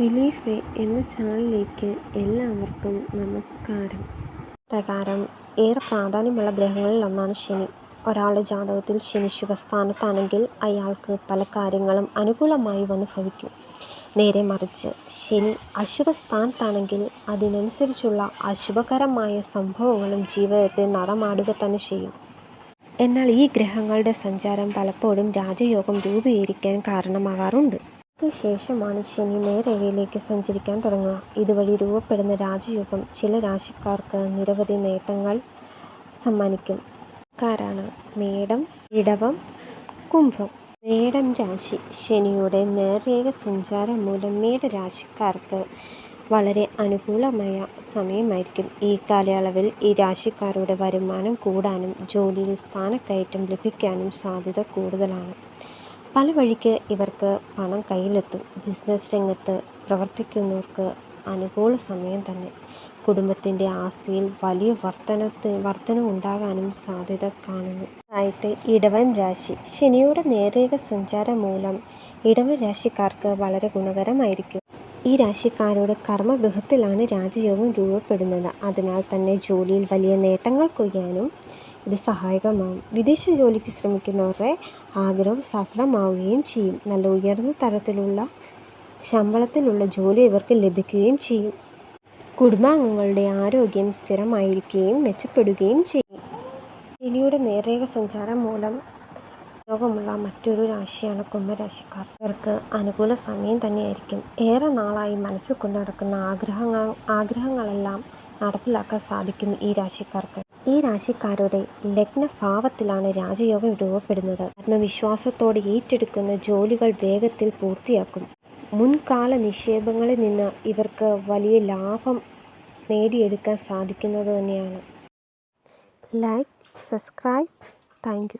Relief എന്ന ചാനലിലേക്ക് എല്ലാവർക്കും നമസ്കാരം. പ്രകാരം ഏറെ പ്രാധാന്യമുള്ള ഗ്രഹങ്ങളിൽ ഒന്നാണ് ശനി. ഒരാളുടെ ജാതകത്തിൽ ശനി ശുഭസ്ഥാനത്താണെങ്കിൽ അയാൾക്ക് പല കാര്യങ്ങളും അനുകൂലമായി വന്ന് ഭവിക്കും നേരെ മറിച്ച് ശനി അശുഭസ്ഥാനത്താണെങ്കിൽ അതിനനുസരിച്ചുള്ള അശുഭകരമായ സംഭവങ്ങളും ജീവിതത്തെ നടമാടുക തന്നെ ചെയ്യും. എന്നാൽ ഈ ഗ്രഹങ്ങളുടെ സഞ്ചാരം പലപ്പോഴും രാജയോഗം രൂപീകരിക്കാൻ കാരണമാകാറുണ്ട് ക്ക് ശേഷമാണ് ശനി നേരേഖയിലേക്ക് സഞ്ചരിക്കാൻ തുടങ്ങുക. ഇതുവഴി രൂപപ്പെടുന്ന രാജയോഗം ചില രാശിക്കാർക്ക് നിരവധി നേട്ടങ്ങൾ സമ്മാനിക്കും. കാരാണ് മേടം ഇടവം കുംഭം. മേടം രാശി ശനിയുടെ നേർരേഖ സഞ്ചാരം മൂലം മേടരാശിക്കാർക്ക് വളരെ അനുകൂലമായ സമയമായിരിക്കും. ഈ കാലയളവിൽ ഈ രാശിക്കാരുടെ വരുമാനം കൂടാനും ജോലിയിൽ സ്ഥാനക്കയറ്റം ലഭിക്കാനും സാധ്യത കൂടുതലാണ്. പല വഴിക്ക് ഇവർക്ക് പണം കയ്യിലെത്തും. ബിസിനസ് രംഗത്ത് പ്രവർത്തിക്കുന്നവർക്ക് അനുകൂല സമയം തന്നെ. കുടുംബത്തിന്റെ ആസ്തിയിൽ വലിയ വർധനത്ത് വർധനവുണ്ടാകാനും സാധ്യത കാണുന്നു. ആയിട്ട് ഇടവൻ രാശി. ശനിയുടെ നേരേഖ സഞ്ചാരം മൂലം ഇടവൻ രാശിക്കാർക്ക് വളരെ ഗുണകരമായിരിക്കും. ഈ രാശിക്കാരുടെ കർമ്മഗൃഹത്തിലാണ് രാജയോഗം രൂപപ്പെടുന്നത്. അതിനാൽ തന്നെ ജോലിയിൽ വലിയ നേട്ടങ്ങൾ കൊയ്യാനും ഇത് സഹായകമാകും വിദേശ ജോലിക്ക് ശ്രമിക്കുന്നവരുടെ ആഗ്രഹം സഫലമാവുകയും ചെയ്യും. നല്ല ഉയർന്ന തരത്തിലുള്ള ശമ്പളത്തിലുള്ള ജോലി ഇവർക്ക് ലഭിക്കുകയും ചെയ്യും. കുടുംബാംഗങ്ങളുടെ ആരോഗ്യം സ്ഥിരമായിരിക്കുകയും മെച്ചപ്പെടുകയും ചെയ്യും. ശനിയുടെ നേർരേഖ സഞ്ചാരം മൂലം യോഗമുള്ള മറ്റൊരു രാശിയാണ് കുംഭരാശിക്കാർ. ഇവർക്ക് അനുകൂല സമയം തന്നെയായിരിക്കും. ഏറെ നാളായി മനസ്സിൽ കൊണ്ടു നടക്കുന്ന ആഗ്രഹങ്ങൾ ആഗ്രഹങ്ങളെല്ലാം നടപ്പിലാക്കാൻ സാധിക്കും ഈ രാശിക്കാർക്ക്. ഈ രാശിക്കാരുടെ ലഗ്നഭാവത്തിലാണ് രാജയോഗം രൂപപ്പെടുന്നത്. ആത്മവിശ്വാസത്തോടെ ഏറ്റെടുക്കുന്ന ജോലികൾ വേഗത്തിൽ പൂർത്തിയാക്കും. മുൻകാല നിക്ഷേപങ്ങളിൽ നിന്ന് ഇവർക്ക് വലിയ ലാഭം നേടിയെടുക്കാൻ സാധിക്കുന്നത് തന്നെയാണ്. Like subscribe. താങ്ക്